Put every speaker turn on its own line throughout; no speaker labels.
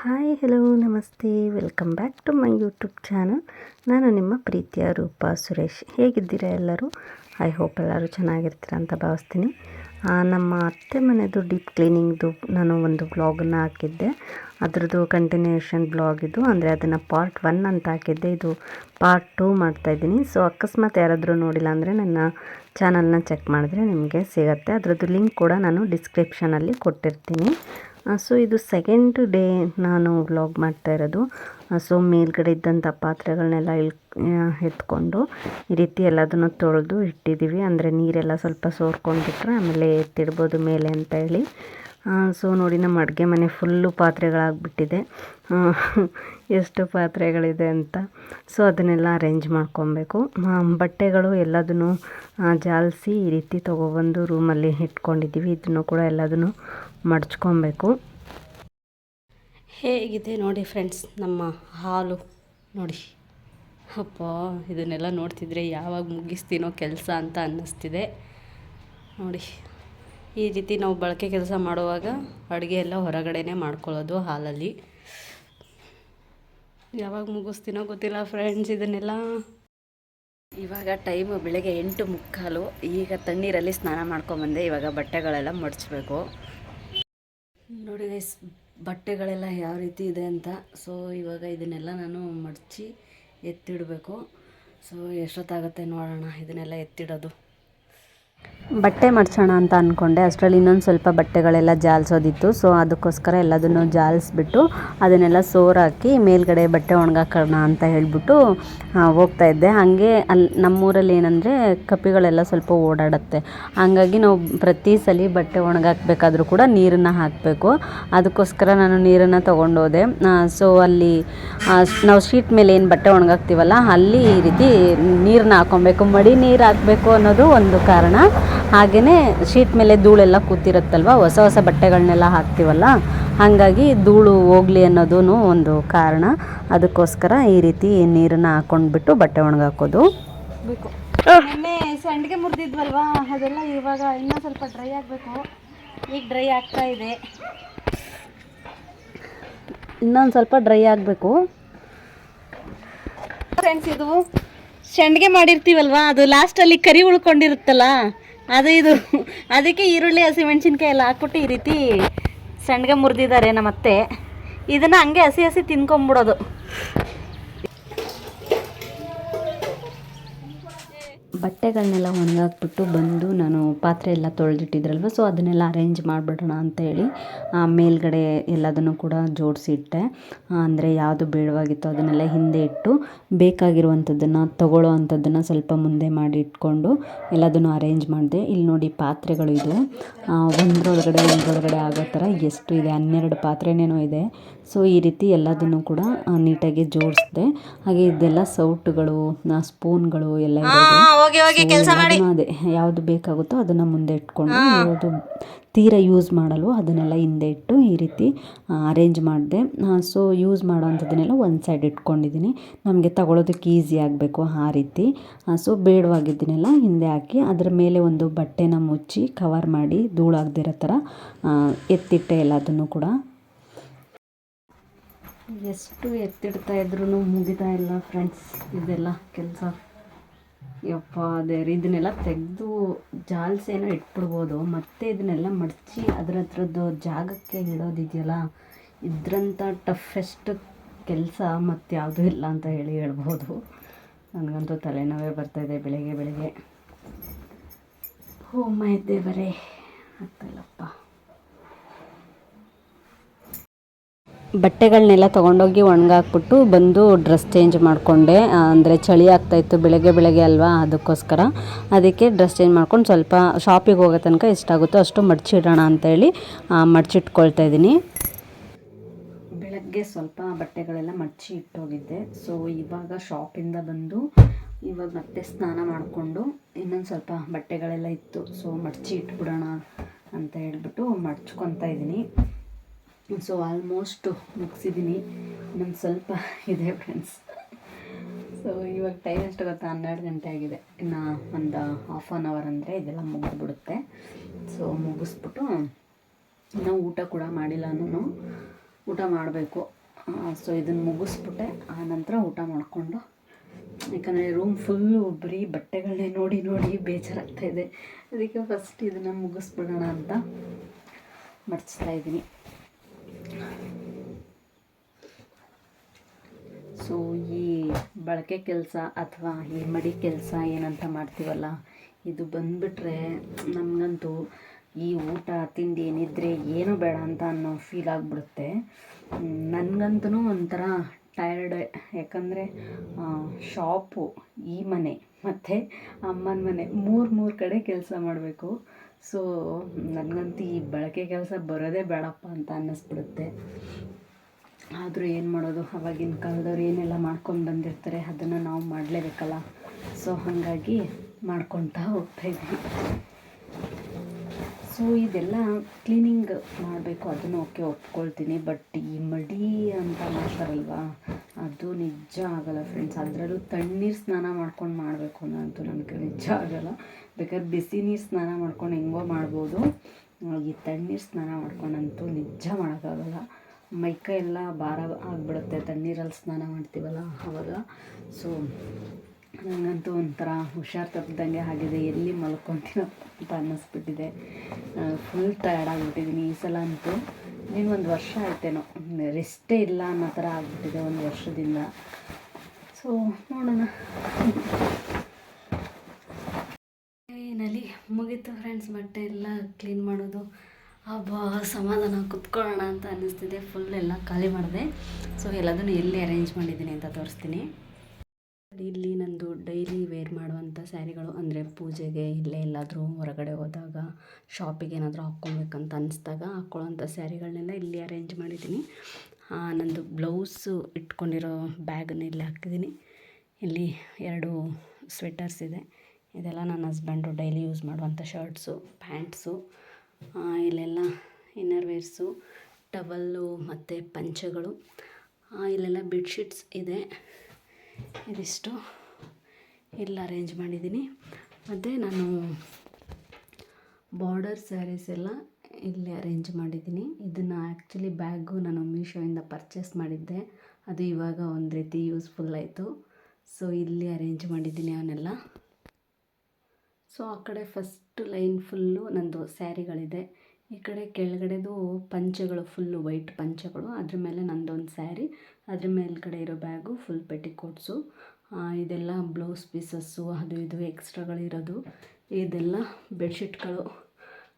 Hi hello ನಮಸ್ತೆ. Welcome back to my YouTube channel ನಾನು ನಿಮ್ಮ ಪ್ರೀತಿಯ ರೂಪ ಸುರೇಶ್. ಹೇಗಿದ್ದೀರಾ ಎಲ್ಲರೂ? ಐ ಹೋಪ್ ಎಲ್ಲರೂ ಚೆನ್ನಾಗಿರ್ತೀರ ಅಂತ ಭಾವಿಸ್ತೀನಿ. ನಮ್ಮ ಅತ್ತೆ ಮನೆದು ಡೀಪ್ ಕ್ಲೀನಿಂಗ್ದು ನಾನು ಒಂದು ಬ್ಲಾಗನ್ನು ಹಾಕಿದ್ದೆ. ಅದರದ್ದು ಕಂಟಿನ್ಯೂಷನ್ ಬ್ಲಾಗ್ ಇದು. ಅಂದರೆ ಅದನ್ನು ಪಾರ್ಟ್ ಒನ್ ಅಂತ ಹಾಕಿದ್ದೆ. ಇದು ಪಾರ್ಟ್ ಟೂ ಮಾಡ್ತಾಯಿದ್ದೀನಿ ಸೊ ಅಕಸ್ಮಾತ್ ಯಾರಾದರೂ ನೋಡಿಲ್ಲ ಅಂದರೆ ನನ್ನ ಚಾನಲ್ನ ಚೆಕ್ ಮಾಡಿದ್ರೆ ನಿಮಗೆ ಸಿಗುತ್ತೆ. ಅದರದ್ದು ಲಿಂಕ್ ಕೂಡ ನಾನು ಡಿಸ್ಕ್ರಿಪ್ಷನಲ್ಲಿ ಕೊಟ್ಟಿರ್ತೀನಿ. ಸೊ ಇದು ಸೆಕೆಂಡ್ ಡೇ ನಾನು ವ್ಲಾಗ್ ಮಾಡ್ತಾ ಇರೋದು. ಸೊ ಮೇಲ್ಗಡೆ ಇದ್ದಂಥ ಪಾತ್ರೆಗಳನ್ನೆಲ್ಲ ಇಳ್ ಎತ್ಕೊಂಡು ಈ ರೀತಿ ಎಲ್ಲದನ್ನು ತೊಳೆದು ಇಟ್ಟಿದ್ದೀವಿ ಅಂದರೆ ನೀರೆಲ್ಲ ಸ್ವಲ್ಪ ಸೋರ್ಕೊಂಡ್ಬಿಟ್ರೆ ಆಮೇಲೆ ಎತ್ತಿಡ್ಬೋದು ಮೇಲೆ ಅಂತ ಹೇಳಿ. ಸೊ ನೋಡಿ ನಮ್ಮ ಅಡುಗೆ ಮನೆ ಫುಲ್ಲು ಪಾತ್ರೆಗಳಾಗ್ಬಿಟ್ಟಿದೆ. ಎಷ್ಟು ಪಾತ್ರೆಗಳಿದೆ ಅಂತ. ಸೊ ಅದನ್ನೆಲ್ಲ ಅರೇಂಜ್ ಮಾಡ್ಕೊಬೇಕು. ಬಟ್ಟೆಗಳು ಎಲ್ಲದನ್ನು ಜಾಲಿಸಿ ಈ ರೀತಿ ತೊಗೊಬಂದು ರೂಮಲ್ಲಿ ಇಟ್ಕೊಂಡಿದ್ದೀವಿ ಇದನ್ನು ಕೂಡ ಎಲ್ಲದನ್ನು ಮಡ್ಚ್ಕೊಬೇಕು.
ಹೇಗಿದೆ ನೋಡಿ ಫ್ರೆಂಡ್ಸ್ ನಮ್ಮ ಹಾಲು? ನೋಡಿ. ಅಪ್ಪ, ಇದನ್ನೆಲ್ಲ ನೋಡ್ತಿದ್ರೆ ಯಾವಾಗ ಮುಗಿಸ್ತೀನೋ ಕೆಲಸ ಅಂತ ಅನ್ನಿಸ್ತಿದೆ. ನೋಡಿ. ಈ ರೀತಿ ನಾವು ಬಳಕೆ ಕೆಲಸ ಮಾಡುವಾಗ ಅಡುಗೆ ಎಲ್ಲ ಹೊರಗಡೆನೇ ಮಾಡ್ಕೊಳ್ಳೋದು ಹಾಲಲ್ಲಿ. ಯಾವಾಗ ಮುಗಿಸ್ತೀನೋ ಗೊತ್ತಿಲ್ಲ ಫ್ರೆಂಡ್ಸ್ ಇದನ್ನೆಲ್ಲ. ಇವಾಗ ಟೈಮು ಬೆಳಗ್ಗೆ ಎಂಟು ಮುಕ್ಕಾಲು. ಈಗ ತಣ್ಣೀರಲ್ಲಿ ಸ್ನಾನ ಮಾಡ್ಕೊಂಬಂದೆ. ಇವಾಗ ಬಟ್ಟೆಗಳೆಲ್ಲ ಮಡಚಬೇಕು. ನೋಡಿ ಗೈಸ್ ಬಟ್ಟೆಗಳೆಲ್ಲ ಯಾವ ರೀತಿ ಇದೆ ಅಂತ. ಸೊ ಇವಾಗ ಇದನ್ನೆಲ್ಲ ನಾನು ಮಡಚಿ ಎತ್ತಿಡಬೇಕು. ಸೊ ಎಷ್ಟೊತ್ತಾಗುತ್ತೆ ನೋಡೋಣ. ಇದನ್ನೆಲ್ಲ ಎತ್ತಿಡೋದು.
ಬಟ್ಟೆ ಮಡ್ಸೋಣ ಅಂತ ಅಂದ್ಕೊಂಡೆ ಅಷ್ಟರಲ್ಲಿ ಇನ್ನೊಂದು ಸ್ವಲ್ಪ ಬಟ್ಟೆಗಳೆಲ್ಲ ಜಾಲಿಸೋದಿತ್ತು. ಸೊ ಅದಕ್ಕೋಸ್ಕರ ಎಲ್ಲದನ್ನು ಜಾಲಿಸ್ಬಿಟ್ಟು ಅದನ್ನೆಲ್ಲ ಸೋರಾಕಿ ಮೇಲ್ಗಡೆ ಬಟ್ಟೆ ಒಣಗಾಕೋಣ ಅಂತ ಹೇಳಿಬಿಟ್ಟು ಹೋಗ್ತಾ ಇದ್ದೆ. ಹಾಗೆ ಅಲ್ಲಿ ನಮ್ಮೂರಲ್ಲಿ ಏನಂದರೆ ಕಪಿಗಳೆಲ್ಲ ಸ್ವಲ್ಪ ಓಡಾಡುತ್ತೆ. ಹಾಗಾಗಿ ನಾವು ಪ್ರತಿ ಸಲ ಬಟ್ಟೆ ಒಣಗಾಕಬೇಕಾದ್ರೂ ಕೂಡ ನೀರನ್ನು ಹಾಕಬೇಕು. ಅದಕ್ಕೋಸ್ಕರ ನಾನು ನೀರನ್ನು ತೊಗೊಂಡೋದೆ. ಸೊ ಅಲ್ಲಿ ನಾವು ಶೀಟ್ ಮೇಲೆ ಏನು ಬಟ್ಟೆ ಒಣಗಾಕ್ತೀವಲ್ಲ, ಅಲ್ಲಿ ಈ ರೀತಿ ನೀರನ್ನ ಹಾಕೊಬೇಕು ಮಡಿ ನೀರು ಹಾಕಬೇಕು ಅನ್ನೋದು ಒಂದು ಕಾರಣ. ಹಾಗೆಯೇ ಶೀಟ್ ಮೇಲೆ ಧೂಳೆಲ್ಲ ಕೂತಿರುತ್ತಲ್ವ? ಹೊಸ ಹೊಸ ಬಟ್ಟೆಗಳನ್ನೆಲ್ಲ ಹಾಕ್ತೀವಲ್ಲ? ಹಾಗಾಗಿ ಧೂಳು ಹೋಗಲಿ ಅನ್ನೋದೂ ಒಂದು ಕಾರಣ. ಅದಕ್ಕೋಸ್ಕರ ಈ ರೀತಿ ನೀರನ್ನು ಹಾಕೊಂಡ್ಬಿಟ್ಟು ಬಟ್ಟೆ ಒಣಗಾಕೋದು.
ಸಂಡಿಗೆ ಮುರಿದಿದ್ವಲ್ವಾ? ಅದೆಲ್ಲ ಇವಾಗ ಇನ್ನೂ ಸ್ವಲ್ಪ ಡ್ರೈ ಆಗಬೇಕು. ಈಗ ಡ್ರೈ ಆಗ್ತಾ ಇದೆ.
ಇನ್ನೊಂದು ಸ್ವಲ್ಪ ಡ್ರೈ ಆಗಬೇಕು.
ಫ್ರೆಂಡ್ಸ್ ಇದು ಸಂಡಿಗೆ ಮಾಡಿರ್ತೀವಲ್ವಾ? ಅದು ಲಾಸ್ಟಲ್ಲಿ ಕರಿ ಉಳ್ಕೊಂಡಿರುತ್ತಲ್ಲ? ಅದು ಇದು. ಅದಕ್ಕೆ ಈರುಳ್ಳಿ ಹಸಿಮೆಣ್ಸಿನ್ಕಾಯಿ ಎಲ್ಲ ಹಾಕ್ಬಿಟ್ಟು ಈ ರೀತಿ ಸಣ್ಣಗೆ ಮುರಿದಿದ್ದಾರೆ ನಮ್ಮ ಅತ್ತೆ ಇದನ್ನು ಹಂಗೆ ಹಸಿ ಹಸಿ ತಿನ್ಕೊಂಬಿಡೋದು.
ಬಟ್ಟೆಗಳನ್ನೆಲ್ಲ ಒಣಗಾಕ್ಬಿಟ್ಟು ಬಂದು ನಾನು ಪಾತ್ರೆ ಎಲ್ಲ ತೊಳೆದಿಟ್ಟಿದ್ರಲ್ವ ಸೊ ಅದನ್ನೆಲ್ಲ ಅರೇಂಜ್ ಮಾಡಿಬಿಡೋಣ ಅಂತೇಳಿ ಮೇಲುಗಡೆ ಎಲ್ಲದನ್ನು ಕೂಡ ಜೋಡಿಸಿ ಇಟ್ಟೆ ಅಂದರೆ ಯಾವುದು ಬೇಡವಾಗಿತ್ತು ಅದನ್ನೆಲ್ಲ ಹಿಂದೆ ಇಟ್ಟು ಬೇಕಾಗಿರುವಂಥದ್ದನ್ನು ತಗೊಳ್ಳೋ ಅಂಥದ್ದನ್ನು ಸ್ವಲ್ಪ ಮುಂದೆ ಮಾಡಿ ಇಟ್ಕೊಂಡು ಎಲ್ಲದನ್ನು ಅರೇಂಜ್ ಮಾಡಿದೆ. ಇಲ್ಲಿ ನೋಡಿ ಪಾತ್ರೆಗಳು ಇದು. ಒಂದರೊಳಗಡೆ ಒಂದರೊಳಗಡೆ ಆಗೋ ಥರ ಎಷ್ಟು ಇದೆ, ಹನ್ನೆರಡು ಪಾತ್ರೆನೇನೋ ಇದೆ. ಸೊ ಈ ರೀತಿ ಎಲ್ಲದನ್ನು ಕೂಡ ನೀಟಾಗಿ ಜೋಡಿಸಿದೆ. ಹಾಗೆ ಇದೆಲ್ಲ ಸೌಟುಗಳು ಸ್ಪೂನ್ಗಳು ಎಲ್ಲ ಅದೇ ಯಾವುದು ಬೇಕಾಗುತ್ತೋ ಅದನ್ನು ಮುಂದೆ ಇಟ್ಕೊಂಡು ಯಾವುದು ತೀರ ಯೂಸ್ ಮಾಡಲು ಅದನ್ನೆಲ್ಲ ಹಿಂದೆ ಇಟ್ಟು ಈ ರೀತಿ ಅರೇಂಜ್ ಮಾಡಿದೆ. ಸೊ ಯೂಸ್ ಮಾಡೋವಂಥದ್ದನ್ನೆಲ್ಲ ಒಂದು ಸೈಡ್ ಇಟ್ಕೊಂಡಿದ್ದೀನಿ. ನಮಗೆ ತಗೊಳ್ಳೋದಕ್ಕೆ ಈಸಿ ಆಗಬೇಕು ಆ ರೀತಿ. ಸೊ ಬೇಡವಾಗಿದ್ದನ್ನೆಲ್ಲ ಹಿಂದೆ ಹಾಕಿ ಅದರ ಮೇಲೆ ಒಂದು ಬಟ್ಟೆನ ಮುಚ್ಚಿ ಕವರ್ ಮಾಡಿ ಧೂಳಾಗದಿರೋ ಥರ ಎತ್ತಿಟ್ಟೆ ಎಲ್ಲದನ್ನು ಕೂಡ ಎಷ್ಟು ಎತ್ತಿಡ್ತಾ ಇದ್ರೂ ಮುಗಿತಾ ಇಲ್ಲ ಫ್ರೆಂಡ್ಸ್ ಇದೆಲ್ಲ ಕೆಲಸ. ಯಪ್ಪ, ಅದೇ ಇದನ್ನೆಲ್ಲ ತೆಗೆದು ಜಾಲ್ಸೇನೋ ಇಟ್ಬಿಡ್ಬೋದು. ಮತ್ತೆ ಇದನ್ನೆಲ್ಲ ಮಡಚಿ ಅದ್ರ ಹತ್ರದ್ದು ಜಾಗಕ್ಕೆ ಇಡೋದಿದೆಯಲ್ಲ ಇದ್ರಂಥ ಟಫೆಸ್ಟ್ ಕೆಲಸ ಮತ್ತು ಯಾವುದೂ ಇಲ್ಲ ಅಂತ ಹೇಳಿ ಹೇಳ್ಬೋದು. ನನಗಂತೂ ತಲೆನೋವೇ ಬರ್ತಾಯಿದೆ ಬೆಳಗ್ಗೆ ಬೆಳಗ್ಗೆ. ಓ ಮೈ ದೇವರೇ. ಆಗ್ತಾಯಿಲ್ಲಪ್ಪ ಬಟ್ಟೆಗಳನ್ನೆಲ್ಲ ತೊಗೊಂಡೋಗಿ ಒಣಗಾಕ್ಬಿಟ್ಟು ಬಂದು ಡ್ರೆಸ್ ಚೇಂಜ್ ಮಾಡಿಕೊಂಡೆ. ಅಂದರೆ ಚಳಿ ಆಗ್ತಾಯಿತ್ತು ಬೆಳಗ್ಗೆ ಬೆಳಗ್ಗೆ ಅಲ್ವಾ ಅದಕ್ಕೋಸ್ಕರ. ಅದಕ್ಕೆ ಡ್ರೆಸ್ ಚೇಂಜ್ ಮಾಡ್ಕೊಂಡು ಸ್ವಲ್ಪ ಶಾಪಿಗೆ ಹೋಗೋ ತನಕ ಎಷ್ಟಾಗುತ್ತೋ ಅಷ್ಟು ಮಡಚಿಡೋಣ ಅಂತೇಳಿ ಮಡಚಿಟ್ಕೊಳ್ತಾ ಇದ್ದೀನಿ. ಬೆಳಗ್ಗೆ ಸ್ವಲ್ಪ ಬಟ್ಟೆಗಳೆಲ್ಲ ಮಡಚಿ ಇಟ್ಟೋಗಿದ್ದೆ. ಸೊ ಇವಾಗ ಶಾಪಿಂದ ಬಂದು ಇವಾಗ ಮತ್ತೆ ಸ್ನಾನ ಮಾಡಿಕೊಂಡು ಇನ್ನೊಂದು ಸ್ವಲ್ಪ ಬಟ್ಟೆಗಳೆಲ್ಲ ಇತ್ತು. ಸೊ ಮಡಚಿ ಇಟ್ಬಿಡೋಣ ಅಂತ ಹೇಳ್ಬಿಟ್ಟು ಮಡ್ಚ್ಕೊತಾ ಇದ್ದೀನಿ. ಸೊ ಆಲ್ಮೋಸ್ಟು ಮುಗಿಸಿದ್ದೀನಿ ಇನ್ನೊಂದು ಸ್ವಲ್ಪ ಇದೆ ಫ್ರೆಂಡ್ಸ್ ಸೊ ಇವಾಗ ಟೈಮ್ ಎಷ್ಟು ಗೊತ್ತಾ? ಹನ್ನೆರಡು ಗಂಟೆ ಆಗಿದೆ. ಇನ್ನು ಒಂದು ಹಾಫ್ ಆನ್ ಅವರ್ ಅಂದರೆ ಇದೆಲ್ಲ ಮುಗಿದ್ಬಿಡುತ್ತೆ. ಸೊ ಮುಗಿಸ್ಬಿಟ್ಟು ಇನ್ನೂ ಊಟ ಕೂಡ ಮಾಡಿಲ್ಲ ನಾನು. ಊಟ ಮಾಡಬೇಕು. ಸೊ ಇದನ್ನು ಮುಗಿಸ್ಬಿಟ್ಟೆ. ಆ ನಂತರ ಊಟ ಮಾಡಿಕೊಂಡು, ಯಾಕಂದರೆ ರೂಮ್ ಫುಲ್ಲು ಬರೀ ಬಟ್ಟೆಗಳನ್ನೇ ನೋಡಿ ನೋಡಿ ಬೇಜಾರಾಗ್ತಾಯಿದೆ ಅದಕ್ಕೆ ಫಸ್ಟ್ ಇದನ್ನು ಮುಗಿಸ್ಬಿಡೋಣ ಅಂತ ಮಡಿಸ್ತಾ ಇದ್ದೀನಿ ಸೊ ಈ ಬಳಕೆ ಕೆಲಸ ಅಥವಾ ಈ ಮಡಿ ಕೆಲಸ ಏನಂತ ಮಾಡ್ತೀವಲ್ಲ, ಇದು ಬಂದುಬಿಟ್ರೆ ನಮಗಂತೂ ಈ ಊಟ, ತಿಂಡಿ ಏನಿದ್ರೆ ಏನೂ ಬೇಡ ಅಂತ ಅನ್ನೋ ಫೀಲ್ ಆಗಿಬಿಡುತ್ತೆ. ನನಗಂತೂ ಒಂಥರ ಟಯರ್ಡ್ ಯಾಕಂದರೆ ಶಾಪು ಈ ಮನೆ, ಮತ್ತು ಅಮ್ಮನ ಮನೆ, ಮೂರು ಮೂರು ಕಡೆ ಕೆಲಸ ಮಾಡಬೇಕು. ಸೊ ನನಗಂತೂ ಈ ಬಳಕೆ ಕೆಲಸ ಬರೋದೇ ಬೇಡಪ್ಪ ಅಂತ ಅನ್ನಿಸ್ಬಿಡುತ್ತೆ. ಆದರೂ ಏನು ಮಾಡೋದು? ಅವಾಗಿನ ಕಾಲದವ್ರು ಏನೆಲ್ಲ ಮಾಡ್ಕೊಂಡು ಬಂದಿರ್ತಾರೆ ಅದನ್ನು ನಾವು ಮಾಡಲೇಬೇಕಲ್ಲ? ಸೊ ಹಾಗಾಗಿ ಮಾಡ್ಕೊತಾ ಹೋಗ್ತಾಯಿದ್ವಿ ಸೊ ಇದೆಲ್ಲ ಕ್ಲೀನಿಂಗ್ ಮಾಡಬೇಕು, ಅದನ್ನು ಓಕೆ ಒಪ್ಕೊಳ್ತೀನಿ. ಬಟ್ ಈ ಮಡಿ ಅಂತ ಮಾಡ್ತಾರಲ್ವಾ? ಅದು ನಿಜ ಆಗಲ್ಲ ಫ್ರೆಂಡ್ಸ್ ಅದರಲ್ಲೂ ತಣ್ಣೀರು ಸ್ನಾನ ಮಾಡ್ಕೊಂಡು ಮಾಡಬೇಕು ಅನ್ನೋದು ನನಗೆ ನಿಜ ಆಗಲ್ಲ. ಬೇಕಾದ್ರೆ ಬಿಸಿ ನೀರು ಸ್ನಾನ ಮಾಡ್ಕೊಂಡು ಹೆಂಗೋ ಮಾಡ್ಬೋದು. ಈ ತಣ್ಣೀರು ಸ್ನಾನ ಮಾಡ್ಕೊಂಡಂತೂ ನಿಜ ಮಾಡೋಕ್ಕಾಗಲ್ಲ. ಮೈಕೈ ಎಲ್ಲ ಭಾರ ಆಗಿಬಿಡುತ್ತೆ, ತಣ್ಣೀರಲ್ಲಿ ಸ್ನಾನ ಮಾಡ್ತೀವಲ್ಲ ಆವಾಗ ಸೊ ನನಗಂತೂ ಒಂಥರ ಹುಷಾರು ತಪ್ಪಿದಂಗೆ ಆಗಿದೆ. ಎಲ್ಲಿ ಮಲ್ಕೊತೀನೋ ಅಂತ ಅನ್ನಿಸ್ಬಿಟ್ಟಿದೆ ಫುಲ್ ಟಯರ್ಡ್ ಆಗಿಬಿಟ್ಟಿದ್ದೀನಿ ಈ ಸಲ ಅಂತೂ ನೀನು ಒಂದು ವರ್ಷ ಆಯ್ತೇನೋ. ರೆಸ್ಟೇ ಇಲ್ಲ ಅನ್ನೋ ಥರ ಆಗಿಬಿಟ್ಟಿದೆ ಒಂದು ವರ್ಷದಿಂದ. ಸೊ ನೋಡೋಣ. ಏನಲ್ಲಿ ಮುಗೀತು ಫ್ರೆಂಡ್ಸ್ ಬಟ್ಟೆ ಎಲ್ಲ ಕ್ಲೀನ್ ಮಾಡೋದು. ಹಬ್ಬ ಸಮಾಧಾನ, ಕುತ್ಕೊಳ್ಳೋಣ ಅಂತ ಅನ್ನಿಸ್ತಿದೆ. ಫುಲ್ ಎಲ್ಲ ಖಾಲಿ ಮಾಡಿದೆ. ಸೊ ಎಲ್ಲದನ್ನು ಎಲ್ಲಿ ಅರೇಂಜ್ ಮಾಡಿದ್ದೀನಿ ಅಂತ ತೋರಿಸ್ತೀನಿ. ಇಲ್ಲಿ ನಂದು ಡೈಲಿ ವೇರ್ ಮಾಡುವಂಥ ಸ್ಯಾರಿಗಳು, ಅಂದರೆ ಪೂಜೆಗೆ ಇಲ್ಲೇ ಎಲ್ಲಾದರೂ ಹೊರಗಡೆ ಹೋದಾಗ ಶಾಪಿಗೆ ಏನಾದರೂ ಹಾಕ್ಕೊಬೇಕಂತ ಅನಿಸ್ದಾಗ ಹಾಕ್ಕೊಳ್ಳೋಂಥ ಸ್ಯಾರಿಗಳನ್ನೆಲ್ಲ ಇಲ್ಲಿ ಅರೇಂಜ್ ಮಾಡಿದ್ದೀನಿ. ನಂದು ಬ್ಲೌಸು ಇಟ್ಕೊಂಡಿರೋ ಬ್ಯಾಗನ್ನ ಇಲ್ಲಿ ಹಾಕಿದ್ದೀನಿ ಇಲ್ಲಿ ಎರಡು ಸ್ವೆಟರ್ಸ್ ಇದೆ. ಇದೆಲ್ಲ ನನ್ನ ಹಸ್ಬೆಂಡು ಡೈಲಿ ಯೂಸ್ ಮಾಡುವಂಥ ಶರ್ಟ್ಸು ಪ್ಯಾಂಟ್ಸು ಇಲ್ಲೆಲ್ಲ ಇನ್ನರ್ವೇರ್ಸು ಟವಲ್ಲು ಮತ್ತು ಪಂಚೆಗಳು. ಇಲ್ಲೆಲ್ಲ ಬೆಡ್ಶೀಟ್ಸ್ ಇದೆ. ಇದಿಷ್ಟು ಇಲ್ಲಿ ಅರೇಂಜ್ ಮಾಡಿದ್ದೀನಿ. ಮತ್ತು ನಾನು ಬಾರ್ಡರ್ ಸ್ಯಾರೀಸ್ ಎಲ್ಲ ಇಲ್ಲಿ ಅರೇಂಜ್ ಮಾಡಿದ್ದೀನಿ. ಇದನ್ನು ಆ್ಯಕ್ಚುಲಿ ಬ್ಯಾಗು ನಾನು ಮೀಶೋಯಿಂದ ಪರ್ಚೇಸ್ ಮಾಡಿದ್ದೆ. ಅದು ಇವಾಗ ಒಂದು ರೀತಿ ಯೂಸ್ಫುಲ್ ಆಯಿತು. ಸೊ ಇಲ್ಲಿ ಅರೇಂಜ್ ಮಾಡಿದ್ದೀನಿ ಅವನ್ನೆಲ್ಲ. ಸೊ, ಆ ಕಡೆ ಫಸ್ಟ್ ಲೈನ್ ಫುಲ್ಲು ನಂದು ಸ್ಯಾರಿಗಳಿದೆ. ಈ ಕಡೆ ಕೆಳಗಡೆದು ಪಂಚೆಗಳು ಫುಲ್ಲು ವೈಟ್ ಪಂಚೆಗಳು. ಅದ್ರ ಮೇಲೆ ನಂದೊಂದು ಸ್ಯಾರಿ, ಅದ್ರ ಮೇಲ್ಗಡೆ ಇರೋ ಬ್ಯಾಗು ಫುಲ್ ಪೆಟಿಕೋಟ್ಸು ಇದೆಲ್ಲ ಬ್ಲೌಸ್ ಪೀಸಸ್ಸು ಅದು ಇದು ಎಕ್ಸ್ಟ್ರಾಗಳಿರೋದು ಇದೆಲ್ಲ ಬೆಡ್ಶೀಟ್ಗಳು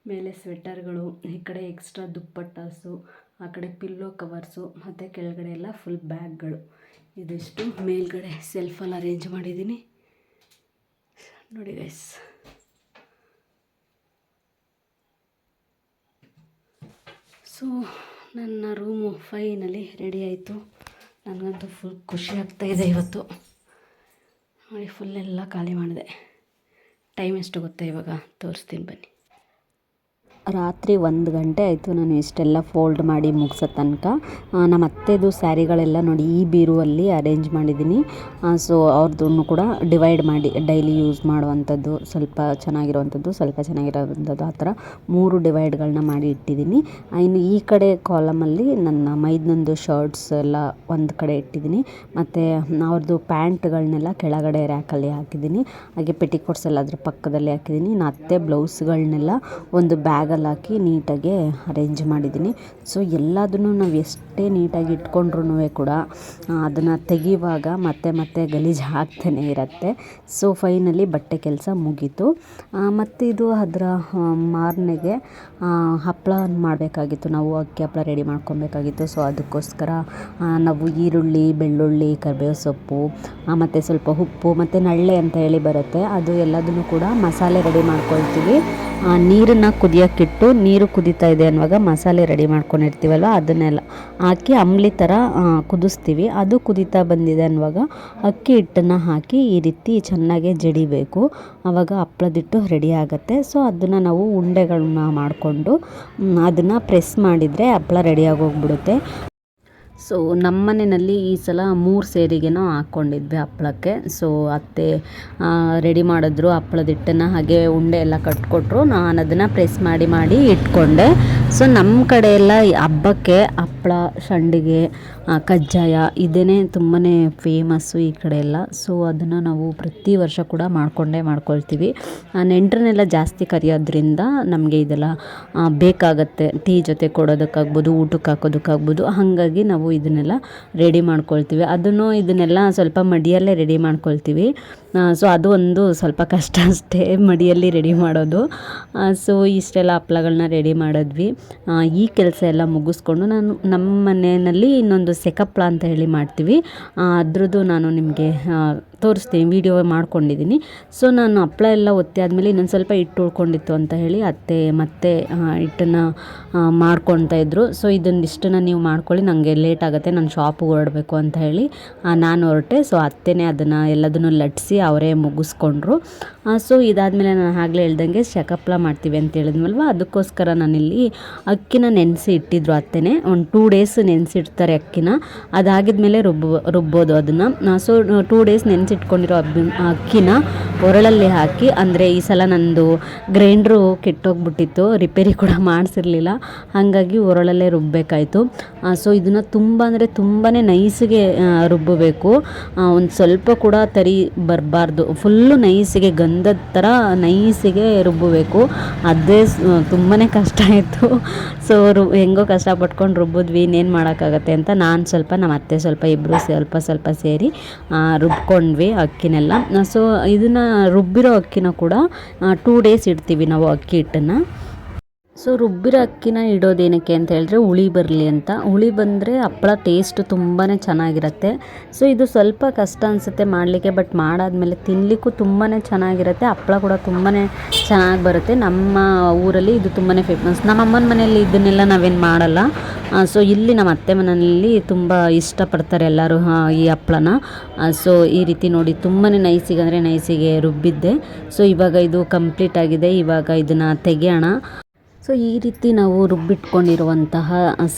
ಮೇಲೆ ಸ್ವೆಟರ್ಗಳು ಈ ಕಡೆ ಎಕ್ಸ್ಟ್ರಾ ದುಪ್ಪಟ್ಟಾಸು, ಆ ಕಡೆ ಪಿಲ್ಲೋ ಕವರ್ಸು ಮತ್ತು ಕೆಳಗಡೆ ಎಲ್ಲ ಫುಲ್ ಬ್ಯಾಗ್ಗಳು. ಇದಿಷ್ಟು ಮೇಲ್ಗಡೆ ಸೆಲ್ಫಲ್ಲಿ ಅರೇಂಜ್ ಮಾಡಿದ್ದೀನಿ. ನೋಡಿ ಗೈಸ್ ಸೊ, ನನ್ನ ರೂಮು ಫೈನಲಿ ರೆಡಿ ಆಯಿತು. ನನಗಂತೂ ಫುಲ್ ಖುಷಿ ಆಗ್ತಾಯಿದೆ ಇವತ್ತು. ನೋಡಿ ಫುಲ್ ಎಲ್ಲ ಖಾಲಿ ಮಾಡಿದೆ. ಟೈಮ್ ಎಷ್ಟು ಗೊತ್ತಾ ಇವಾಗ? ತೋರಿಸ್ತೀನಿ ಬನ್ನಿ.
ರಾತ್ರಿ ಒಂದು ಗಂಟೆ ಆಯಿತು ನಾನು ಇಷ್ಟೆಲ್ಲ ಫೋಲ್ಡ್ ಮಾಡಿ ಮುಗಿಸೋ ತನಕ. ನಮ್ಮ ಅತ್ತೆದು ಸ್ಯಾರಿಗಳೆಲ್ಲ ನೋಡಿ ಈ ಬೀರುವಲ್ಲಿ ಅರೇಂಜ್ ಮಾಡಿದ್ದೀನಿ. ಸೊ ಅವ್ರದ್ದನ್ನು ಕೂಡ ಡಿವೈಡ್ ಮಾಡಿ ಡೈಲಿ ಯೂಸ್ ಮಾಡುವಂಥದ್ದು, ಸ್ವಲ್ಪ ಚೆನ್ನಾಗಿರುವಂಥದ್ದು, ಸ್ವಲ್ಪ ಚೆನ್ನಾಗಿರೋವಂಥದ್ದು ಆ ಥರ ಮೂರು ಡಿವೈಡ್ಗಳನ್ನ ಮಾಡಿ ಇಟ್ಟಿದ್ದೀನಿ. ಇನ್ನು ಈ ಕಡೆ ಕಾಲಮಲ್ಲಿ ನನ್ನ ಮೈದನೊಂದು ಶರ್ಟ್ಸ್ ಎಲ್ಲ ಒಂದು ಕಡೆ ಇಟ್ಟಿದ್ದೀನಿ. ಮತ್ತು ಅವ್ರದ್ದು ಪ್ಯಾಂಟ್ಗಳನ್ನೆಲ್ಲ ಕೆಳಗಡೆ ರ್ಯಾಕಲ್ಲಿ ಹಾಕಿದ್ದೀನಿ. ಹಾಗೆ ಪೆಟಿಕೋಟ್ಸ್ ಎಲ್ಲ ಅದ್ರ ಪಕ್ಕದಲ್ಲಿ ಹಾಕಿದ್ದೀನಿ. ಇನ್ನು ಅತ್ತೆ ಬ್ಲೌಸ್ಗಳನ್ನೆಲ್ಲ ಒಂದು ಬ್ಯಾಗಲ್ಲಿ ಹಾಕಿ ನೀಟಾಗಿ ಅರೇಂಜ್ ಮಾಡಿದ್ದೀನಿ. ಸೊ, ಎಲ್ಲದನ್ನು ನಾವು ಎಷ್ಟೇ ನೀಟಾಗಿ ಇಟ್ಕೊಂಡ್ರೂ ಕೂಡ ಅದನ್ನು ತೆಗೆಯುವಾಗ ಮತ್ತೆ ಮತ್ತೆ ಗಲೀಜು ಆಗ್ತಾನೇ ಇರುತ್ತೆ. ಸೊ, ಫೈನಲಿ ಬಟ್ಟೆ ಕೆಲಸ ಮುಗೀತು. ಮತ್ತು ಇದು ಅದರ ಮಾರನೆಗೆ ಹಪ್ಪಳ ಮಾಡಬೇಕಾಗಿತ್ತು. ನಾವು ಅಕ್ಕಿ ಹಪ್ಪಳ ರೆಡಿ ಮಾಡ್ಕೊಬೇಕಾಗಿತ್ತು. ಸೊ, ಅದಕ್ಕೋಸ್ಕರ ನಾವು ಈರುಳ್ಳಿ, ಬೆಳ್ಳುಳ್ಳಿ, ಕರಿಬೇವು ಸೊಪ್ಪು ಮತ್ತು ಸ್ವಲ್ಪ ಉಪ್ಪು, ಮತ್ತು ನಳ್ಳೆ ಅಂತ ಹೇಳಿ ಬರುತ್ತೆ. ಅದು ಎಲ್ಲದನ್ನು ಕೂಡ ಮಸಾಲೆ ರೆಡಿ ಮಾಡ್ಕೊಳ್ತೀವಿ. ನೀರನ್ನು ಕುದಿಯೋಕ್ಕಿಟ್ಟು, ನೀರು ಕುದೀತಾ ಇದೆ ಅನ್ನುವಾಗ ಮಸಾಲೆ ರೆಡಿ ಮಾಡ್ಕೊಂಡಿರ್ತೀವಲ್ವ, ಅದನ್ನೆಲ್ಲ ಹಾಕಿ ಅಂಬ್ಲಿ ಥರ ಕುದಿಸ್ತೀವಿ. ಅದು ಕುದೀತಾ ಬಂದಿದೆ ಅನ್ನುವಾಗ ಅಕ್ಕಿ ಹಿಟ್ಟನ್ನು ಹಾಕಿ ಈ ರೀತಿ ಚೆನ್ನಾಗಿ ಜಡಿಬೇಕು. ಆವಾಗ ಹಪ್ಪಳದಿಟ್ಟು ರೆಡಿ ಆಗುತ್ತೆ. ಸೊ, ಅದನ್ನು ನಾವು ಉಂಡೆಗಳನ್ನ ಮಾಡಿಕೊಂಡು ಅದನ್ನು ಪ್ರೆಸ್ ಮಾಡಿದರೆ ಹಪ್ಪಳ ರೆಡಿಯಾಗಿ ಆಗೋಗ್ಬಿಡುತ್ತೆ.
ಸೊ ನಮ್ಮನೆಯಲ್ಲಿ ಈ ಸಲ ಮೂರು ಸೇರಿಗೆನೋ ಹಾಕ್ಕೊಂಡಿದ್ವಿ ಹಪ್ಳಕ್ಕೆ ಸೊ ಅತ್ತೆ ರೆಡಿ ಮಾಡಿದ್ರು ಹಪ್ಪಳದ ಹಿಟ್ಟನ್ನು, ಹಾಗೆ ಉಂಡೆ ಎಲ್ಲ ಕಟ್ಕೊಟ್ರು. ನಾನು ಅದನ್ನು ಪ್ರೆಸ್ ಮಾಡಿ ಮಾಡಿ ಇಟ್ಕೊಂಡೆ. ಸೊ ನಮ್ಮ ಕಡೆ ಎಲ್ಲ ಹಬ್ಬಕ್ಕೆ ಹಪ್ಪಳ ಸಂಡಿಗೆ ಕಜ್ಜಾಯ ಇದೇ ತುಂಬಾ ಫೇಮಸ್ಸು ಈ ಕಡೆ ಎಲ್ಲ ಸೊ ಅದನ್ನು ನಾವು ಪ್ರತಿ ವರ್ಷ ಕೂಡ ಮಾಡಿಕೊಂಡೇ ಮಾಡ್ಕೊಳ್ತೀವಿ. ನೆಂಟ್ರನ್ನೆಲ್ಲ ಜಾಸ್ತಿ ಕರೆಯೋದ್ರಿಂದ ನಮಗೆ ಇದೆಲ್ಲ ಬೇಕಾಗತ್ತೆ. ಟೀ ಜೊತೆ ಕೊಡೋದಕ್ಕಾಗ್ಬೋದು, ಊಟಕ್ಕೆ ಹಾಕೋದಕ್ಕಾಗ್ಬೋದು. ಹಾಗಾಗಿ ನಾವು ಇದನ್ನೆಲ್ಲ ರೆಡಿ ಮಾಡ್ಕೊಳ್ತೀವಿ. ಅದನ್ನು ಇದನ್ನೆಲ್ಲ ಸ್ವಲ್ಪ ಮಡಿಯಲ್ಲೇ ರೆಡಿ ಮಾಡ್ಕೊಳ್ತೀವಿ. ಸೊ ಅದು ಒಂದು ಸ್ವಲ್ಪ ಕಷ್ಟ ಅಷ್ಟೇ ಮಡಿಯಲ್ಲಿ ರೆಡಿ ಮಾಡೋದು. ಸೊ ಇಷ್ಟೆಲ್ಲ ಹಪ್ಳಗಳನ್ನ ರೆಡಿ ಮಾಡಿದ್ವಿ. ಈ ಕೆಲಸ ಎಲ್ಲ ಮುಗಿಸ್ಕೊಂಡು ನಾನು ನಮ್ಮ ಮನೆಯಲ್ಲಿ ಇನ್ನೊಂದು ಸೆಕಪ್ಳ ಅಂತ ಹೇಳಿ ಮಾಡ್ತೀವಿ. ಅದ್ರದ್ದು ನಾನು ನಿಮಗೆ ತೋರಿಸ್ತೀನಿ ವಿಡಿಯೋ ಮಾಡ್ಕೊಂಡಿದ್ದೀನಿ ಸೊ ನಾನು ಹಪ್ಪಳ ಎಲ್ಲ ಒತ್ತಿ ಆದಮೇಲೆ ಇನ್ನೊಂದು ಸ್ವಲ್ಪ ಹಿಟ್ಟು ಉಳ್ಕೊಂಡಿತ್ತು ಅಂತ ಹೇಳಿ ಅತ್ತೆ ಮತ್ತೆ ಹಿಟ್ಟನ್ನು ಮಾಡ್ಕೊಳ್ತಾ ಇದ್ರು. ಸೊ ಇದೊಂದಿಷ್ಟನ್ನು ನೀವು ಮಾಡ್ಕೊಳ್ಳಿ ನನಗೆ ಲೇಟ್ ಆಗುತ್ತೆ, ನಾನು ಶಾಪಿಗೆ ಹೊರಡಬೇಕು ಅಂತ ಹೇಳಿ ನಾನು ಹೊರಟೆ. ಸೊ ಅತ್ತೆನೇ ಅದನ್ನು ಎಲ್ಲದನ್ನು ಲಟ್ಸಿ ಅವರೇ ಮುಗಿಸ್ಕೊಂಡ್ರು. ಸೊ ಇದಾದಮೇಲೆ ನಾನು ಆಗಲೇ ಹೇಳ್ದಂಗೆ ಶಕಪ್ಲ ಮಾಡ್ತೀವಿ ಅಂತ ಹೇಳಿದ್ಮಲ್ವ ಅದಕ್ಕೋಸ್ಕರ ನಾನಿಲ್ಲಿ ಅಕ್ಕಿನ ನೆನೆಸಿ ಇಟ್ಟಿದ್ರು ಅತ್ತೆನೇ. ಒಂದು ಟೂ ಡೇಸ್ ನೆನೆಸಿಡ್ತಾರೆ ಅಕ್ಕಿನ. ಅದಾಗಿದ್ಮೇಲೆ ರುಬ್ಬ, ರುಬ್ಬೋದು ಅದನ್ನು. ಸೊ ಟೂ ಡೇಸ್ ನೆನೆಸಿಟ್ಕೊಂಡಿರೋ ಅಬ್ಬಿ, ಅಕ್ಕಿನ ಒರಳಲ್ಲಿ ಹಾಕಿ, ಅಂದರೆ ಈ ಸಲ ನಂದು ಗ್ರೈಂಡ್ರು ಕೆಟ್ಟೋಗ್ಬಿಟ್ಟಿತ್ತು, ರಿಪೇರಿ ಕೂಡ ಮಾಡಿಸಿರ್ಲಿಲ್ಲ. ಹಾಗಾಗಿ ಒರಳಲ್ಲೇ ರುಬ್ಬಬೇಕಾಯಿತು ಸೊ ಇದನ್ನು ತುಂಬ ಅಂದರೆ ತುಂಬಾ ನೈಸಿಗೆ ರುಬ್ಬಬೇಕು. ಒಂದು ಸ್ವಲ್ಪ ಕೂಡ ತರಿ ಬರಬಾರ್ದು ಫುಲ್ಲು ನೈಸಿಗೆ, ಗಂಧದ ಥರ ನೈಸಿಗೆ ರುಬ್ಬಬೇಕು. ಅದೇ ತುಂಬಾ ಕಷ್ಟ ಆಯಿತು. ಸೊ, ರು, ಹೆಂಗೋ ಕಷ್ಟಪಟ್ಕೊಂಡು ರುಬ್ಬಿದ್ವಿ. ಇನ್ನೇನು ಮಾಡೋಕ್ಕಾಗತ್ತೆ ಅಂತ ನಾನು ಸ್ವಲ್ಪ ನಮ್ಮ ಅತ್ತೆ ಸ್ವಲ್ಪ ಇಬ್ಬರು ಸ್ವಲ್ಪ ಸ್ವಲ್ಪ ಸೇರಿ ರುಬ್ಕೊಂಡ್ವಿ ಅಕ್ಕಿನೆಲ್ಲ. ಸೊ, ಇದನ್ನು ರುಬ್ಬಿರೋ ಅಕ್ಕಿನ ಕೂಡ ಟೂ ಡೇಸ್ ಇಡ್ತೀವಿ ನಾವು ಅಕ್ಕಿ ಹಿಟ್ಟನ್ನು. ಸೊ ರುಬ್ಬಿರೋ ಅಕ್ಕಿನ ಇಡೋದೇನಕ್ಕೆ ಅಂತ ಹೇಳಿದ್ರೆ ಹುಳಿ ಬರಲಿ ಅಂತ. ಹುಳಿ ಬಂದರೆ ಹಪ್ಪಳ ಟೇಸ್ಟ್ ತುಂಬಾ ಚೆನ್ನಾಗಿರುತ್ತೆ. ಸೊ ಇದು ಸ್ವಲ್ಪ ಕಷ್ಟ ಅನಿಸುತ್ತೆ ಮಾಡಲಿಕ್ಕೆ ಬಟ್ ಮಾಡಾದಮೇಲೆ ತಿನ್ನಲಿಕ್ಕೂ ತುಂಬಾ ಚೆನ್ನಾಗಿರುತ್ತೆ. ಹಪ್ಪಳ ಕೂಡ ತುಂಬಾ ಚೆನ್ನಾಗಿ ಬರುತ್ತೆ. ನಮ್ಮ ಊರಲ್ಲಿ ಇದು ತುಂಬಾ ಫೇಮಸ್ ನಮ್ಮ ಅಮ್ಮನ ಮನೆಯಲ್ಲಿ ಇದನ್ನೆಲ್ಲ ನಾವೇನು ಮಾಡಲ್ಲ. ಸೊ ಇಲ್ಲಿ ನಮ್ಮ ಅತ್ತೆ ಮನೆಯಲ್ಲಿ ತುಂಬ ಇಷ್ಟಪಡ್ತಾರೆ ಎಲ್ಲರೂ ಈ ಹಪ್ಪಳನ. ಸೊ ಈ ರೀತಿ ನೋಡಿ ತುಂಬಾ ನೈಸಿಗೆ ಅಂದರೆ ನೈಸಿಗೆ ರುಬ್ಬಿದ್ದೆ. ಸೊ ಇವಾಗ ಇದು ಕಂಪ್ಲೀಟ್ ಆಗಿದೆ. ಇವಾಗ ಇದನ್ನು ತೆಗೆಯೋಣ. ಸೊ ಈ ರೀತಿ ನಾವು ರುಬ್ಬಿಟ್ಕೊಂಡಿರುವಂತಹ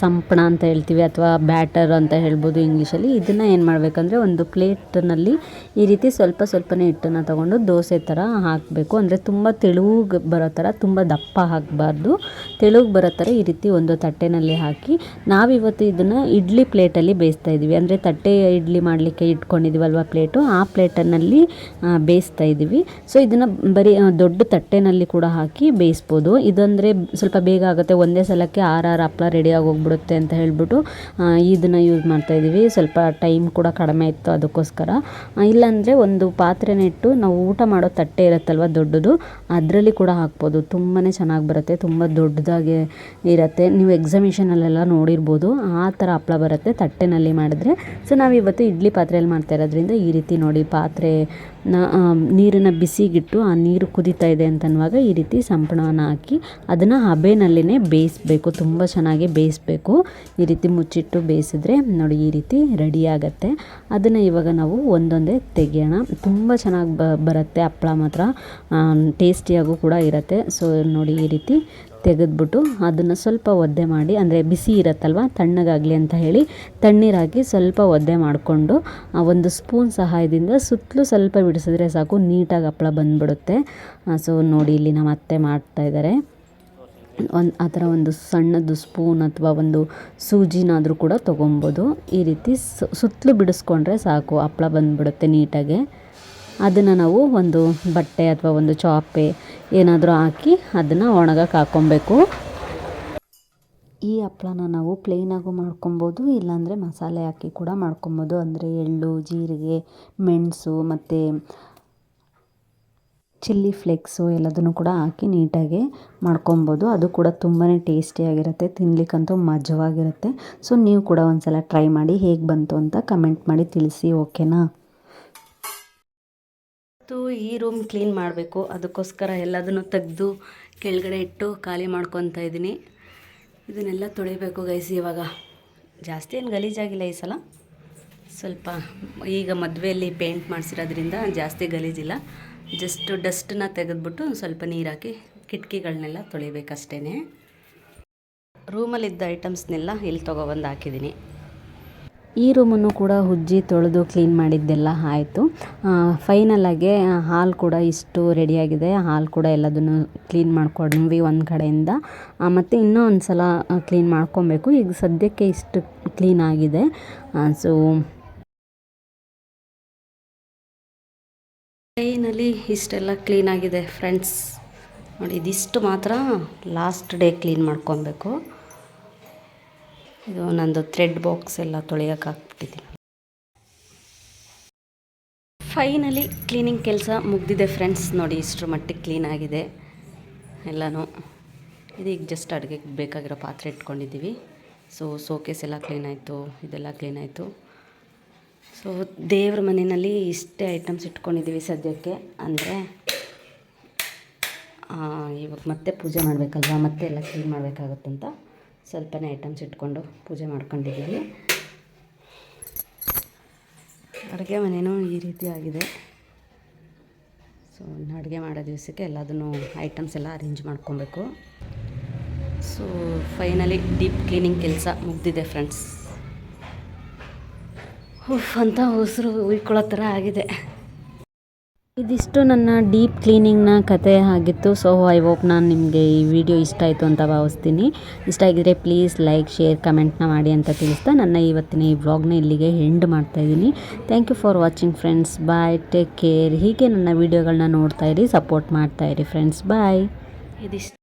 ಸಂಪಣ ಅಂತ ಹೇಳ್ತೀವಿ ಅಥವಾ ಬ್ಯಾಟರ್ ಅಂತ ಹೇಳ್ಬೋದು ಇಂಗ್ಲೀಷಲ್ಲಿ. ಇದನ್ನು ಏನು ಮಾಡಬೇಕಂದ್ರೆ ಒಂದು ಪ್ಲೇಟ್ನಲ್ಲಿ ಈ ರೀತಿ ಸ್ವಲ್ಪ ಸ್ವಲ್ಪನೇ ಹಿಟ್ಟನ್ನು ತಗೊಂಡು ದೋಸೆ ಥರ ಹಾಕಬೇಕು. ಅಂದರೆ ತುಂಬ ತೆಳುಗೆ ಬರೋ ಥರ ತುಂಬ ದಪ್ಪ ಹಾಕಬಾರ್ದು ತೆಳುಗೆ ಬರೋ ಥರ ಈ ರೀತಿ ಒಂದು ತಟ್ಟೆನಲ್ಲಿ ಹಾಕಿ, ನಾವಿವತ್ತು ಇದನ್ನು ಇಡ್ಲಿ ಪ್ಲೇಟಲ್ಲಿ ಬೇಯಿಸ್ತಾ ಇದ್ದೀವಿ ಅಂದರೆ ತಟ್ಟೆ ಇಡ್ಲಿ ಮಾಡಲಿಕ್ಕೆ ಇಟ್ಕೊಂಡಿದ್ದೀವಲ್ವ ಪ್ಲೇಟು, ಆ ಪ್ಲೇಟನ್ನಲ್ಲಿ ಬೇಯಿಸ್ತಾ ಇದ್ದೀವಿ ಸೊ ಇದನ್ನು ಬರೀ ದೊಡ್ಡ ತಟ್ಟೆನಲ್ಲಿ ಕೂಡ ಹಾಕಿ ಬೇಯಿಸ್ಬೋದು. ಇದಂದರೆ ಸ್ವಲ್ಪ ಬೇಗ ಆಗುತ್ತೆ. ಒಂದೇ ಸಲಕ್ಕೆ ಆರ್ ಆರ್ ಹಪ್ಪಳ ರೆಡಿಯಾಗಿ ಹೋಗ್ಬಿಡುತ್ತೆ ಅಂತ ಹೇಳ್ಬಿಟ್ಟು ಇದನ್ನು ಯೂಸ್ ಮಾಡ್ತಾ ಇದ್ದೀವಿ ಸ್ವಲ್ಪ ಟೈಮ್ ಕೂಡ ಕಡಿಮೆ ಇತ್ತು ಅದಕ್ಕೋಸ್ಕರ. ಇಲ್ಲಾಂದರೆ ಒಂದು ಪಾತ್ರೆನ ಇಟ್ಟು ನಾವು ಊಟ ಮಾಡೋ ತಟ್ಟೆ ಇರುತ್ತಲ್ವ ದೊಡ್ಡದು, ಅದರಲ್ಲಿ ಕೂಡ ಹಾಕ್ಬೋದು. ತುಂಬಾ ಚೆನ್ನಾಗಿ ಬರುತ್ತೆ. ತುಂಬ ದೊಡ್ಡದಾಗಿ ಇರುತ್ತೆ. ನೀವು ಎಕ್ಸಿಬಿಷನಲ್ಲೆಲ್ಲ ನೋಡಿರ್ಬೋದು. ಆ ಥರ ಹಪ್ಪಳ ಬರುತ್ತೆ ತಟ್ಟೆನಲ್ಲಿ ಮಾಡಿದ್ರೆ. ಸೊ ನಾವು ಇವತ್ತು ಇಡ್ಲಿ ಪಾತ್ರೆಯಲ್ಲಿ ಮಾಡ್ತಾ ಇರೋದ್ರಿಂದ ಈ ರೀತಿ ನೋಡಿ ಪಾತ್ರೆ ನೀರನ್ನು ಬಿಸಿಗಿಟ್ಟು ಆ ನೀರು ಕುದೀತಾ ಇದೆ ಅಂತನ್ನುವಾಗ ಈ ರೀತಿ ಸಂಪಣವನ್ನು ಹಾಕಿ ಅದನ್ನು ಹಬೆನಲ್ಲಿನೇ ಬೇಯಿಸ್ಬೇಕು. ತುಂಬ ಚೆನ್ನಾಗಿ ಬೇಯಿಸ್ಬೇಕು. ಈ ರೀತಿ ಮುಚ್ಚಿಟ್ಟು ಬೇಯಿಸಿದ್ರೆ ನೋಡಿ ಈ ರೀತಿ ರೆಡಿ ಆಗುತ್ತೆ. ಅದನ್ನು ಇವಾಗ ನಾವು ಒಂದೊಂದೇ ತೆಗೆಯೋಣ. ತುಂಬ ಚೆನ್ನಾಗಿ ಬರುತ್ತೆ. ಹಪ್ಪಳ ಮಾತ್ರ ಟೇಸ್ಟಿಯಾಗೂ ಕೂಡ ಇರುತ್ತೆ. ಸೊ, ನೋಡಿ ಈ ರೀತಿ ತೆಗೆದ್ಬಿಟ್ಟು ಅದನ್ನು ಸ್ವಲ್ಪ ಒದ್ದೆ ಮಾಡಿ, ಅಂದರೆ ಬಿಸಿ ಇರುತ್ತಲ್ವ, ತಣ್ಣಗಾಗಲಿ ಅಂತ ಹೇಳಿ ತಣ್ಣೀರಾಕಿ ಸ್ವಲ್ಪ ಒದ್ದೆ ಮಾಡಿಕೊಂಡು ಒಂದು ಸ್ಪೂನ್ ಸಹಾಯದಿಂದ ಸುತ್ತಲೂ ಸ್ವಲ್ಪ ಬಿಡಿಸಿದ್ರೆ ಸಾಕು, ನೀಟಾಗಿ ಹಪ್ಪಳ ಬಂದುಬಿಡುತ್ತೆ. ಸೊ ನೋಡಿ ಇಲ್ಲಿ ನಮ್ಮ ಅತ್ತೆ ಮಾಡ್ತಾ ಇದ್ದಾರೆ ಒಂದು, ಆ ಥರ ಒಂದು ಸಣ್ಣದು ಸ್ಪೂನ್ ಅಥವಾ ಒಂದು ಸೂಜಿನಾದರೂ ಕೂಡ ತೊಗೊಬೋದು. ಈ ರೀತಿ ಸುತ್ತಲೂ ಬಿಡಿಸ್ಕೊಂಡ್ರೆ ಸಾಕು, ಹಪ್ಪಳ ಬಂದುಬಿಡುತ್ತೆ ನೀಟಾಗೆ. ಅದನ್ನು ನಾವು ಒಂದು ಬಟ್ಟೆ ಅಥವಾ ಒಂದು ಚಾಪೆ ಏನಾದರೂ ಹಾಕಿ ಅದನ್ನು ಒಣಗಕ್ಕೆ ಹಾಕ್ಕೊಬೇಕು ಈ ಹಪ್ಳನ ನಾವು ಪ್ಲೇನಾಗೂ ಮಾಡ್ಕೊಬೋದು, ಇಲ್ಲಾಂದರೆ ಮಸಾಲೆ ಹಾಕಿ ಕೂಡ ಮಾಡ್ಕೊಬೋದು. ಅಂದರೆ ಎಳ್ಳು, ಜೀರಿಗೆ, ಮೆಣಸು ಮತ್ತು ಚಿಲ್ಲಿ ಫ್ಲೇಕ್ಸು ಎಲ್ಲದನ್ನು ಕೂಡ ಹಾಕಿ ನೀಟಾಗಿ ಮಾಡ್ಕೊಬೋದು. ಅದು ಕೂಡ ತುಂಬಾ ಟೇಸ್ಟಿಯಾಗಿರುತ್ತೆ ತಿನ್ನಲಿಕ್ಕಂತೂ ಮಜವಾಗಿರುತ್ತೆ. ಸೊ ನೀವು ಕೂಡ ಒಂದು ಸಲ ಟ್ರೈ ಮಾಡಿ ಹೇಗೆ ಬಂತು ಅಂತ ಕಮೆಂಟ್ ಮಾಡಿ ತಿಳಿಸಿ ಓಕೆನಾ ಮತ್ತು ಈ ರೂಮ್ ಕ್ಲೀನ್ ಮಾಡಬೇಕು. ಅದಕ್ಕೋಸ್ಕರ ಎಲ್ಲದನ್ನು ತೆಗೆದು ಕೆಳಗಡೆ ಇಟ್ಟು ಖಾಲಿ ಮಾಡ್ಕೊತಾ ಇದ್ದೀನಿ. ಇದನ್ನೆಲ್ಲ ತೊಳಿಬೇಕು ಗೈಸಿ ಇವಾಗ. ಜಾಸ್ತಿ ಏನು ಗಲೀಜಾಗಿಲ್ಲ ಈ ಸಲ. ಸ್ವಲ್ಪ ಈಗ ಮದುವೆಯಲ್ಲಿ ಪೇಂಟ್ ಮಾಡಿಸಿರೋದ್ರಿಂದ ಜಾಸ್ತಿ ಗಲೀಜಿಲ್ಲ ಜಸ್ಟ್ ಡಸ್ಟನ್ನ ತೆಗೆದ್ಬಿಟ್ಟು ಸ್ವಲ್ಪ ನೀರು ಹಾಕಿ ಕಿಟಕಿಗಳನ್ನೆಲ್ಲ ತೊಳಿಬೇಕಷ್ಟೇ ರೂಮಲ್ಲಿದ್ದ ಐಟಮ್ಸ್ನೆಲ್ಲ ಇಲ್ಲಿ ತೊಗೊಬಂದು ಹಾಕಿದ್ದೀನಿ.
ಈ ರೂಮನ್ನು ಕೂಡ ಉಜ್ಜಿ ತೊಳೆದು ಕ್ಲೀನ್ ಮಾಡಿದ್ದೆಲ್ಲ ಆಯಿತು. ಫೈನಲಾಗೆ ಹಾಲ್ ಕೂಡ ಇಷ್ಟು ರೆಡಿಯಾಗಿದೆ ಹಾಲ್ ಕೂಡ ಎಲ್ಲದನ್ನು ಕ್ಲೀನ್ ಮಾಡ್ಕೊಂಡ್ವಿ ಒಂದು ಕಡೆಯಿಂದ ಮತ್ತು ಇನ್ನೂ ಒಂದು ಸಲ ಕ್ಲೀನ್ ಮಾಡ್ಕೊಬೇಕು. ಈಗ ಸದ್ಯಕ್ಕೆ ಇಷ್ಟು ಕ್ಲೀನ್ ಆಗಿದೆ. ಸೊ
ಫೈನಲಿ ಇಷ್ಟೆಲ್ಲ ಕ್ಲೀನಾಗಿದೆ ಫ್ರೆಂಡ್ಸ್ ನೋಡಿ, ಇದಿಷ್ಟು ಮಾತ್ರ ಲಾಸ್ಟ್ ಡೇ ಕ್ಲೀನ್ ಮಾಡ್ಕೊಬೇಕು. ಇದು ನಂದು ಥ್ರೆಡ್ ಬಾಕ್ಸ್ ಎಲ್ಲ ತೊಳೆಯೋಕೆ ಹಾಕ್ಬಿಟ್ಟಿದ್ದೀನಿ ಫೈನಲಿ ಕ್ಲೀನಿಂಗ್ ಕೆಲಸ ಮುಗ್ದಿದೆ ಫ್ರೆಂಡ್ಸ್ ನೋಡಿ, ಇಷ್ಟರ ಮಟ್ಟಿಗೆ ಕ್ಲೀನ್ ಆಗಿದೆ. ಎಲ್ಲನೂ. ಇದೀಗ ಜಸ್ಟ್ ಅಡುಗೆಗೆ ಬೇಕಾಗಿರೋ ಪಾತ್ರೆ ಇಟ್ಕೊಂಡಿದ್ದೀವಿ. ಸೊ ಸೋಕೇಸ್ ಎಲ್ಲ ಕ್ಲೀನ್ ಆಯಿತು. ಇದೆಲ್ಲ ಕ್ಲೀನ್ ಆಯಿತು. ಸೊ ದೇವ್ರ ಮನೆಯಲ್ಲಿ ಇಷ್ಟೇ ಐಟಮ್ಸ್ ಇಟ್ಕೊಂಡಿದ್ದೀವಿ ಸದ್ಯಕ್ಕೆ. ಅಂದರೆ ಇವಾಗ ಮತ್ತೆ ಪೂಜೆ ಮಾಡಬೇಕಲ್ವಾ? ಮತ್ತೆ ಎಲ್ಲ ಕ್ಲೀನ್ ಮಾಡಬೇಕಾಗುತ್ತಂತ. ಸ್ವಲ್ಪನೇ ಐಟಮ್ಸ್ ಇಟ್ಕೊಂಡು ಪೂಜೆ ಮಾಡ್ಕೊಂಡಿದ್ದೀವಿ. ಅಡುಗೆ ಮನೆಯೂ ಈ ರೀತಿ ಆಗಿದೆ. ಸೊ ಅಡುಗೆ ಮಾಡೋ ದಿವಸಕ್ಕೆ ಎಲ್ಲದನ್ನು ಐಟಮ್ಸ್ ಎಲ್ಲ ಅರೇಂಜ್ ಮಾಡ್ಕೊಬೇಕು. ಸೊ ಫೈನಲಿ ಡೀಪ್ ಕ್ಲೀನಿಂಗ್ ಕೆಲಸ ಮುಗ್ದಿದೆ ಫ್ರೆಂಡ್ಸ್ ಉಫ್ ಅಂತ ಉಸಿರು ಉಯ್ಕೊಳ್ಳೋ ಥರ ಆಗಿದೆ.
ಇದಿಷ್ಟು ನನ್ನ ಡೀಪ್ ಕ್ಲೀನಿಂಗ್ನ ಕತೆ ಆಗಿತ್ತು. ಸೊ ಐ ಹೋಪ್ ನಾನು ನಿಮಗೆ ಈ ವಿಡಿಯೋ ಇಷ್ಟ ಆಯಿತು ಅಂತ ಭಾವಿಸ್ತೀನಿ. ಇಷ್ಟ ಆಗಿದ್ರೆ ಪ್ಲೀಸ್ ಲೈಕ್ ಶೇರ್ ಕಮೆಂಟ್ನ ಮಾಡಿ ಅಂತ ತಿಳಿಸ್ತಾ ನನ್ನ ಇವತ್ತಿನ ಈ ವ್ಲಾಗ್ನ ಇಲ್ಲಿಗೆ ಎಂಡ್ ಮಾಡ್ತಾಯಿದ್ದೀನಿ thank you for watching friends bye take care ಹೀಗೆ ನನ್ನ ವೀಡಿಯೋಗಳನ್ನ ನೋಡ್ತಾ ಇರಿ ಸಪೋರ್ಟ್ ಮಾಡ್ತಾ ಇರಿ ಫ್ರೆಂಡ್ಸ್ ಬಾಯ್
ಇದಿಷ್ಟು.